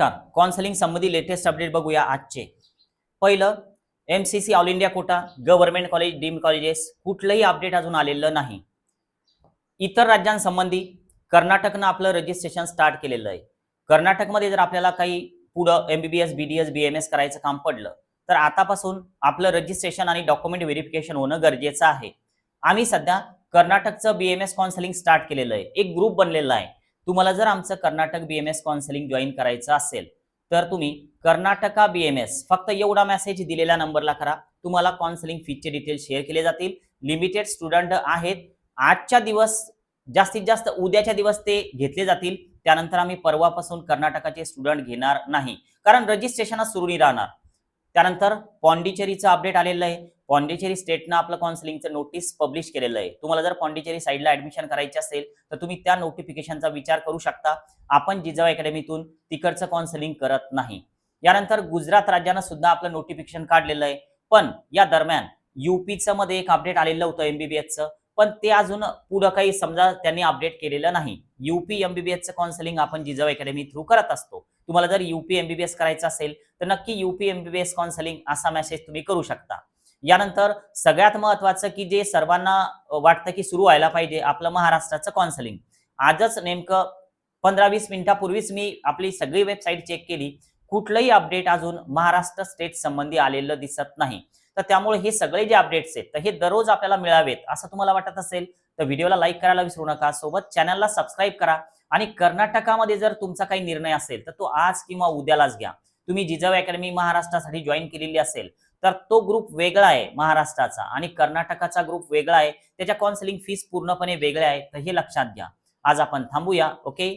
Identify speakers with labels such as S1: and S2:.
S1: तर कॉन्सलिंग संबंधी latest update बघूया आजचे. पहिलं M C C all India quota government college deemed colleges कुठलंही अपडेट अजून आलेलं नाही. इतर राज्यांसंबंधी कर्नाटकनं आपलं रजिस्ट्रेशन स्टार्ट केलेलं आहे. कर्नाटकमध्ये जर आपल्याला काही पुढं एमबीबीएस बीडीएस बीएमएस करायचं काम पडलं तर आतापासून आपलं रजिस्ट्रेशन आणि डॉक्युमेंट व्हेरिफिकेशन होणं गरजेचं आहे. आम्ही सध्या कर्नाटकचं बीएमएस काउन्सिलिंग स्टार्ट केलेलं आहे. एक ग्रुप बनलेला आहे. तुम्हाला जर आमचं Karnataka B M S counselling join करायचं असेल तर तुम्ही कर्नाटका बीएमएस फक्त एवढा मेसेज दिलेल्या नंबरला करा. तुम्हाला काउन्सिलिंग फीचे डिटेल्स शेअर केले जातील. लिमिटेड स्टुडंट आहेत. आजच्या दिवस जास्तीत जास्त उद्याच्या दिवस ते घेतले जातील. त्यानंतर आम्ही परवापासून कर्नाटकाचे स्टुडंट घेणार नाही. कारण रजिस्ट्रेशनच सुरू नाही राहणार. त्यानंतर पॉंडिचेरीचं अपडेट आलेलं आहे. पॉंडिचेरी स्टेटनं आपलं काउन्सिलिंगचं नोटीस पब्लिश केलेलं आहे. तुम्हाला जर पॉंडिचेरी साईडला ऍडमिशन करायची असेल तर तुम्ही त्या नोटिफिकेशनचा विचार करू शकता. आपण जिजाऊ अकॅडमीतून तिकडचं काउन्सिलिंग करत नाही. यानंतर गुजरात राज्यानं सुद्धा आपलं नोटिफिकेशन काढलेलं आहे. पण या दरम्यान युपीचं मध्ये एक अपडेट आलेलं होतं एमबीबीएसचं पण ते अजून पुढं काही समजा त्यांनी अपडेट केलेलं नाही. युपी एमबीबीएसचं काउन्सिलिंग आपण जिजाऊ अकॅडमी थ्रू करत असतो. तुम्हाला जर युपी एमबीबीएस करायचं असेल तर नक्की युपी एमबीबीएस काउन्सिलिंग असा मेसेज तुम्ही करू शकता. यानंतर सगळ्यात महत्वाचं की जे सर्वांना वाटतं की सुरू व्हायला पाहिजे आपलं महाराष्ट्राचं कॉन्सलिंग आजच नेमकं पंधरा वीस मिनिटापूर्वीच मी आपली सगळी वेबसाईट चेक केली. कुठलंही अपडेट अजून महाराष्ट्र स्टेट संबंधी आलेलं दिसत नाही. तर त्यामुळे हे सगळे जे अपडेट्स आहेत तर हे दररोज आपल्याला मिळावेत असं तुम्हाला वाटत असेल तर व्हिडिओला लाईक करायला विसरू नका. सोबत चॅनलला सबस्क्राईब करा आणि कर्नाटकामध्ये जर तुमचा काही निर्णय असेल तर तो आज किंवा उद्यालाच घ्या. तुम्ही जिजाऊ अकॅडमी महाराष्ट्रासाठी जॉईन केलेली असेल तर तो ग्रुप वेगळा आहे महाराष्ट्राचा आणि कर्नाटकाचा ग्रुप वेगळा आहे. त्याच्या काउन्सिलिंग फीस पूर्णपणे वेगळ्या आहे. तर हे लक्षात घ्या. आज आपण थांबूया ओके